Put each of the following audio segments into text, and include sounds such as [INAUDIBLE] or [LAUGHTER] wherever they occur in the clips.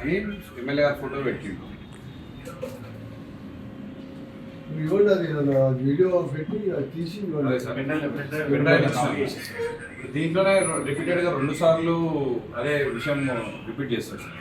అని ఎమ్మెల్యే గారు ఫోటో పెట్టిండు. ఇవ్వండి అది వీడియో పెట్టి తీసి. దీంట్లోనే రిపీటెడ్గా రెండు సార్లు అదే విషయం రిపీట్ చేస్తారు సార్.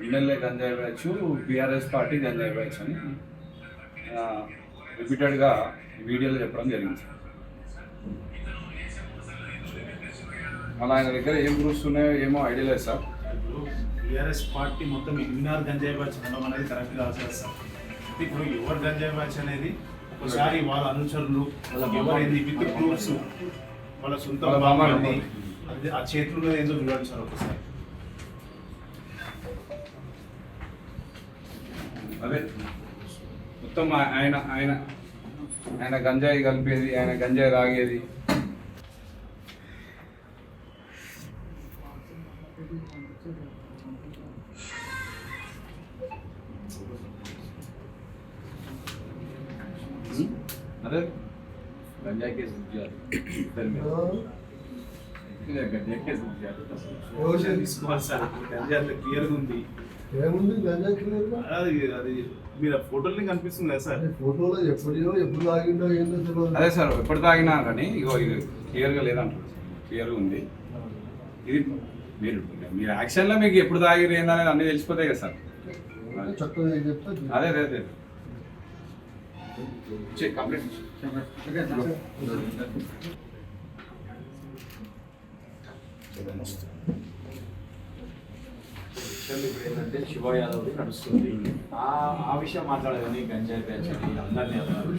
ఎమ్మెల్యే గంజాయి బ్యాచ్ బీఆర్ఎస్ పార్టీ గంజాయి బ్యాచ్ అని రిపీటెడ్గా వీడియోలో చెప్పడం జరిగింది మళ్ళీ ఆయన దగ్గర ఏం ప్రూఫ్స్ ఉన్నాయో ఏమో ఐడియా లేదు సార్. ఇప్పుడు టీఆర్ఎస్ పార్టీ మొత్తం ఇగ్నార్ గంజాయి బ్యాచ్ ఉండడం అనేది కరెక్ట్ కాదు సార్. సార్ ఇప్పుడు ఎవరు గంజాయి బ్యాచ్ అనేది ఒకసారి వాళ్ళ అనుచరులు ఎవరైంది విత్ ప్రూఫ్స్ వాళ్ళ సొంత. అది ఆ చేతుల్లో ఏందో చూడండి సార్ ఒకసారి? అదే. మొత్తం ఆయన ఆయన ఆయన గంజాయి కలిపేది ఆయన గంజాయి తాగేది అదే. గంజాయి కేసు ఇద్దరి తీసుకోవాలి సార్ అంత క్లియర్గా ఉంది. ఏముంది? గంజా క్లియర్గా? అది అది మీరు ఫోటోలు కనిపిస్తుంది కదా సార్. ఫోటోలో ఎప్పుడో ఎప్పుడు ఆగిందో ఏందో తెలియదు అదే సార్ ఎప్పుడు తాగినా కానీ ఇగో ఇది క్లియర్గా లేదంటారు. క్లియర్గా ఉంది. ఇది మీరు మీరు యాక్షన్లో మీకు ఎప్పుడు తాగిరు ఏందనేది అన్నీ తెలిసిపోతాయి కదా సార్. చక్కగా ఏం చెప్తా అదే. అదే అదే చెయ్, కంప్లీట్. విషయం ఇప్పుడు ఏంటంటే శివ యాదవ్ నడుస్తుంది ఆ ఆ విషయం మాట్లాడదని గంజాయి బ్యాచ్ అని అందరినీ అన్నారు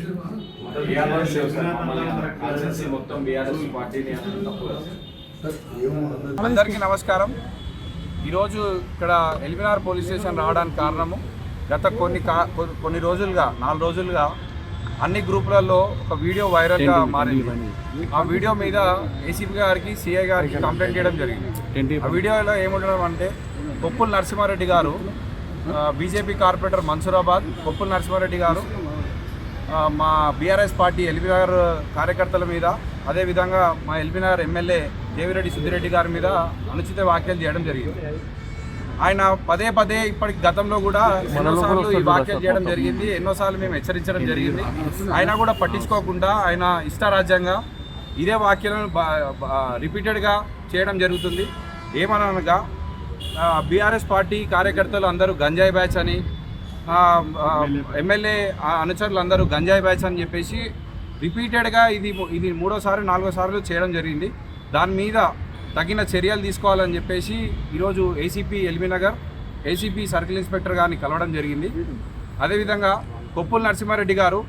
మొత్తం బీఆర్ఎస్ పార్టీని అందరికీ నమస్కారం. ఈరోజు ఇక్కడ ఎల్బినార్ పోలీస్ స్టేషన్ రావడానికి కారణము గత కొన్ని కా- కొన్ని రోజులుగా నాలుగు రోజులుగా అన్ని గ్రూపులలో ఒక వీడియో వైరల్గా మారింది. ఆ వీడియో మీద ఏసీపీ గారికి సిఐ గారికి కంప్లైంట్ చేయడం జరిగింది. ఆ వీడియోలో ఏముండడం అంటే కొప్పుల నరసింహారెడ్డి గారు బీజేపీ కార్పొరేటర్ మన్సూరాబాద్ కొప్పుల నరసింహారెడ్డి గారు మా బీఆర్ఎస్ పార్టీ ఎల్బీఆర్ కార్యకర్తల మీద అదేవిధంగా మా ఎల్బీఆర్ ఎమ్మెల్యే దేవిరెడ్డి సుద్దిరెడ్డి గారి మీద అనుచిత వ్యాఖ్యలు చేయడం జరిగింది. ఆయన పదే పదే ఇప్పటికి గతంలో కూడా ఎన్నోసార్లు ఈ వ్యాఖ్యలు చేయడం జరిగింది ఎన్నోసార్లు మేము హెచ్చరించడం జరిగింది. అయినా కూడా పట్టించుకోకుండా ఆయన ఇష్టారాజ్యంగా ఇదే వ్యాఖ్యలను రిపీటెడ్గా చేయడం జరుగుతుంది. ఏమనగా బీఆర్ఎస్ పార్టీ కార్యకర్తలు అందరూ గంజాయి బ్యాచ్ అని ఎమ్మెల్యే అనుచరులు అందరూ గంజాయి బ్యాచ్ అని చెప్పేసి రిపీటెడ్గా ఇది ఇది మూడోసారి నాలుగో సార్లు చేయడం జరిగింది. దాని మీద తగిన చర్యలు తీసుకోవాలని చెప్పేసి ఈరోజు ACP LB Nagar ACP circle inspector గారిని కలవడం జరిగింది. అదేవిధంగా కొప్పుల నరసింహారెడ్డి గారు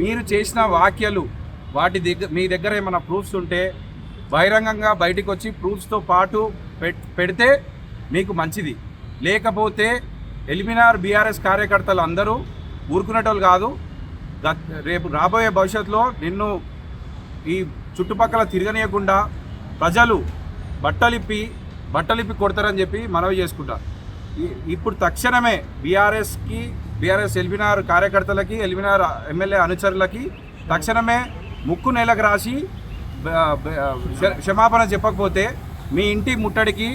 మీరు చేసిన వ్యాఖ్యలు వాటి దగ్గర మీ దగ్గర ఏమైనా ప్రూఫ్స్ ఉంటే బహిరంగంగా బయటకు వచ్చి ప్రూఫ్స్తో పాటు పెడితే మీకు మంచిది. లేకపోతే ఎలిమినార్ బీఆర్ఎస్ కార్యకర్తలు అందరూ ఊరుకునేటోళ్ళు కాదు. రేపు రాబోయే భవిష్యత్తులో నిన్ను ఈ చుట్టుపక్కల తిరగనీయకుండా ప్రజలు బట్టలిప్పి బట్టలిప్పి కొడతారని చెప్పి మనవి చేసుకుంటా. ఇప్పుడు తక్షణమే బీఆర్ఎస్కి బీఆర్ఎస్ ఎల్బినార్ కార్యకర్తలకి ఎల్బినార్ ఎమ్మెల్యే అనుచరులకి తక్షణమే ముక్కు నెలకు రాసి క్షమాపణ చెప్పకపోతే మీ ఇంటి ముట్టడికి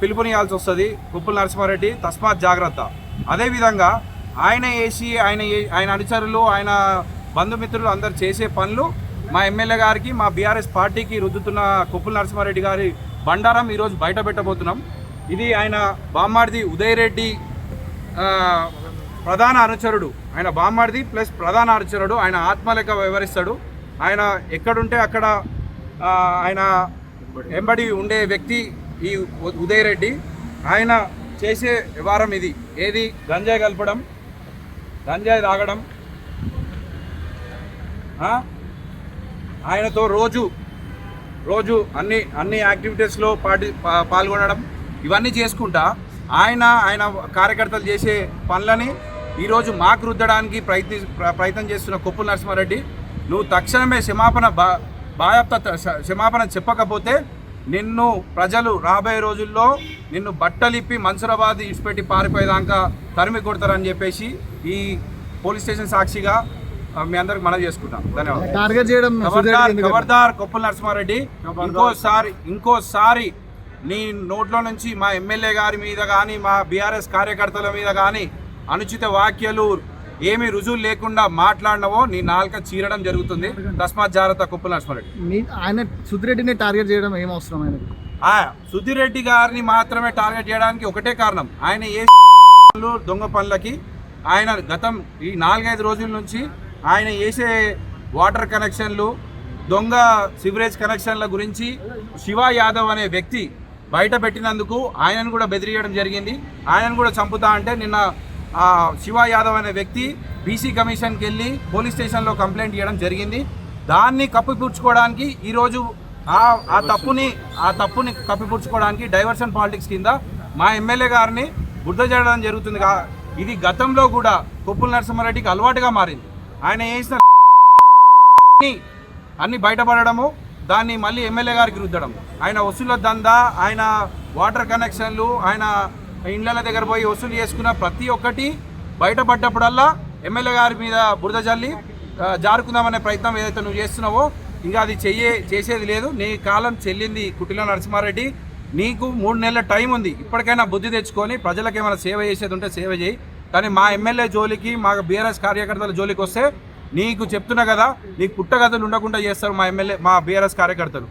పిలుపునియాల్సి వస్తుంది కుప్పుల నరసింహారెడ్డి తస్మాత్ జాగ్రత్త. అదేవిధంగా ఆయన వేసి ఆయన ఆయన అనుచరులు ఆయన బంధుమిత్రులు అందరు చేసే పనులు మా ఎమ్మెల్యే గారికి మా బీఆర్ఎస్ పార్టీకి రుద్దుతున్న కొప్పుల నరసింహారెడ్డి గారి బండారం ఈరోజు బయట పెట్టబోతున్నాం. ఇది ఆయన బామ్మార్ది ఉదయ్ రెడ్డి ప్రధాన అనుచరుడు. ఆయన బామ్మార్ది ప్లస్ ప్రధాన అనుచరుడు. ఆయన ఆత్మలెక్క వివరిస్తాడు. వ్యవహరిస్తాడు ఆయన ఎక్కడుంటే అక్కడ ఆయన ఎంబడి ఉండే వ్యక్తి ఈ ఉదయరెడ్డి. ఉదయ్ రెడ్డి ఆయన చేసే వ్యవహారం ఇది. ఏది? గంజాయి కలపడం గంజాయి తాగడం. ఆయనతో రోజు రోజు అన్ని అన్ని యాక్టివిటీస్లో పాటి పాల్గొనడం ఇవన్నీ చేసుకుంటా. ఆయన ఆయన కార్యకర్తలు చేసే పనులని ఈరోజు మాకు రుద్దడానికి ప్రయత్ని ప్ర- ప్రయత్నం చేస్తున్న కొప్పుల నరసింహారెడ్డి నువ్వు తక్షణమే క్షమాపణ బా బాధ్యత క్షమాపణ చెప్పకపోతే నిన్ను ప్రజలు రాబోయే రోజుల్లో నిన్ను బట్టలిప్పి మన్సురాబాద్ ఇడిచిపెట్టి పారిపోయేదాకా తరిమి కొడతారని చెప్పేసి ఈ పోలీస్ స్టేషన్ సాక్షిగా మీ అందరికి మనవి చేసుకుంటాం. ధన్యవాదాలు. టార్గెట్ చేయడం ఖబర్దార్ కొప్పుల నరసింహారెడ్డి ఇంకోసారి ఇంకోసారి నీ నోట్లో నుంచి మా ఎమ్మెల్యే గారి మీద కానీ మా బీఆర్ఎస్ కార్యకర్తల మీద కానీ అనుచిత వ్యాఖ్యలు ఏమీ రుజువు లేకుండా మాట్లాడినవో నీ నాలుక చీరడం జరుగుతుంది. తస్మాత్ జాగ్రత్త కొప్పుల నరసింహారెడ్డి. మీ ఆయన సుధిరెడ్డిని టార్గెట్ చేయడం ఏం అవసరం ఆయనకు? ఆ సుధీర్ రెడ్డి గారిని మాత్రమే టార్గెట్ చేయడానికి ఒకటే కారణం. ఆయన ఏ [LAUGHS] దొంగ పనులకి ఆయన గతం ఈ నాలుగైదు రోజుల నుంచి ఆయన వేసే వాటర్ కనెక్షన్లు దొంగ సివరేజ్ కనెక్షన్ల గురించి శివ యాదవ్ అనే వ్యక్తి బయట పెట్టినందుకు ఆయనను కూడా బెదిరియడం జరిగింది. ఆయనను కూడా చంపుతా అంటే నిన్న ఆ శివ యాదవ్ అనే వ్యక్తి బీసీ కమిషన్కి వెళ్ళి పోలీస్ స్టేషన్లో కంప్లైంట్ చేయడం జరిగింది. దాన్ని కప్పిపుచ్చుకోవడానికి ఈరోజు ఆ తప్పుని ఆ తప్పుని కప్పిపుచ్చుకోవడానికి డైవర్షన్ పాలిటిక్స్ కింద మా ఎమ్మెల్యే గారిని బుద్ధ చేయడం జరుగుతుంది ఇది గతంలో కూడా కొప్పుల నరసింహారెడ్డికి అలవాటుగా మారింది. ఆయన చేసిన అన్ని బయటపడడము దాన్ని మళ్ళీ ఎమ్మెల్యే గారికి రుద్దడం. ఆయన వసూల దందా ఆయన వాటర్ కనెక్షన్లు ఆయన ఇండ్ల దగ్గర పోయి వసూలు చేసుకున్న ప్రతి ఒక్కటి బయటపడ్డప్పుడల్లా ఎమ్మెల్యే గారి మీద బురద జల్లి జారుకుందామనే ప్రయత్నం ఏదైతే నువ్వు చేస్తున్నావో ఇంకా అది చెయ్యే చేసేది లేదు. నీ కాలం చెల్లింది కుటిల నరసింహారెడ్డి. నీకు మూడు నెలల టైం ఉంది. ఇప్పటికైనా బుద్ధి తెచ్చుకొని ప్రజలకు ఏమైనా సేవ చేసేది ఉంటే సేవ చేయి. కానీ మా ఎమ్మెల్యే జోలికి మా బీఆర్ఎస్ కార్యకర్తల జోలికి వస్తే నీకు చెప్తున్నా కదా నీకు పుట్టగతులు ఉండకుండా చేస్తారు మా ఎమ్మెల్యే మా బీఆర్ఎస్ కార్యకర్తలు.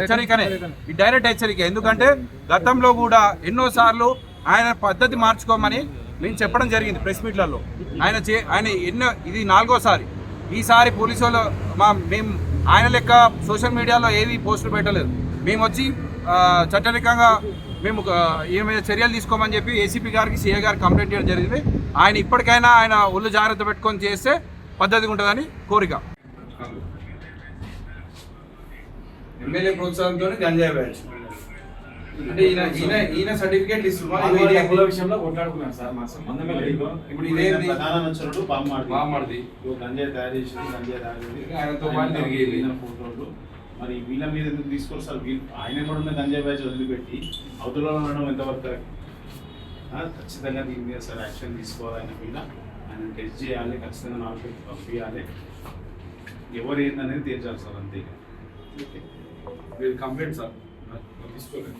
హెచ్చరికనే. ఈ డైరెక్ట్ హెచ్చరిక. ఎందుకంటే గతంలో కూడా ఎన్నో సార్లు ఆయన పద్ధతి మార్చుకోమని మేము చెప్పడం జరిగింది ప్రెస్ మీట్లలో. ఆయన చే ఆయన ఎన్నో ఇది నాలుగోసారి. ఈసారి పోలీసు వాళ్ళు మా మేము ఆయన లెక్క సోషల్ మీడియాలో ఏవి పోస్టులు పెట్టలేదు. మేము వచ్చి చట్టరికంగా మేము మీద చర్యలు తీసుకోమని చెప్పి ఏసీపీ గారికి సీఏ గారికి కంప్లైంట్ చేయడం జరిగింది. ఆయన ఇప్పటికైనా ఆయన ఒళ్ళు జాగ్రత్త పెట్టుకొని చేస్తే పద్ధతిగా ఉంటుందని కోరిక. ఎమ్మెల్యే ప్రోత్సాహంతో గంజాయి బ్యాచ్. అంటే ఈయన ఈయన ఈయన సర్టిఫికేట్ విషయంలో కొట్లాడుకున్నాను సార్ లేదు. ఇప్పుడు ప్రధాన బామ్మాడి బామ్మడిది. గంజాయి తయారు చేసింది గంజాయి తాగేది ఆయనతో పాటు. ఈయన ఫోటోలు. మరి వీళ్ళ మీద ఎందుకు తీసుకోరు సార్ వీళ్ళు ఆయన కూడా ఉన్న గంజాయి బ్యాచ్ వదిలిపెట్టి అవతల ఉండడం ఎంతవరకు కరెక్ట్ ఖచ్చితంగా దీని మీద సార్ యాక్షన్ తీసుకోవాలి ఆయన మీద ఆయన టెస్ట్ చేయాలి ఖచ్చితంగా నాకు పంపించాలి. ఎవరు ఏందనేది తేల్చాలి సార్ అంతే. మీరు కంప్లైంట్ సార్. తీసుకోలేదు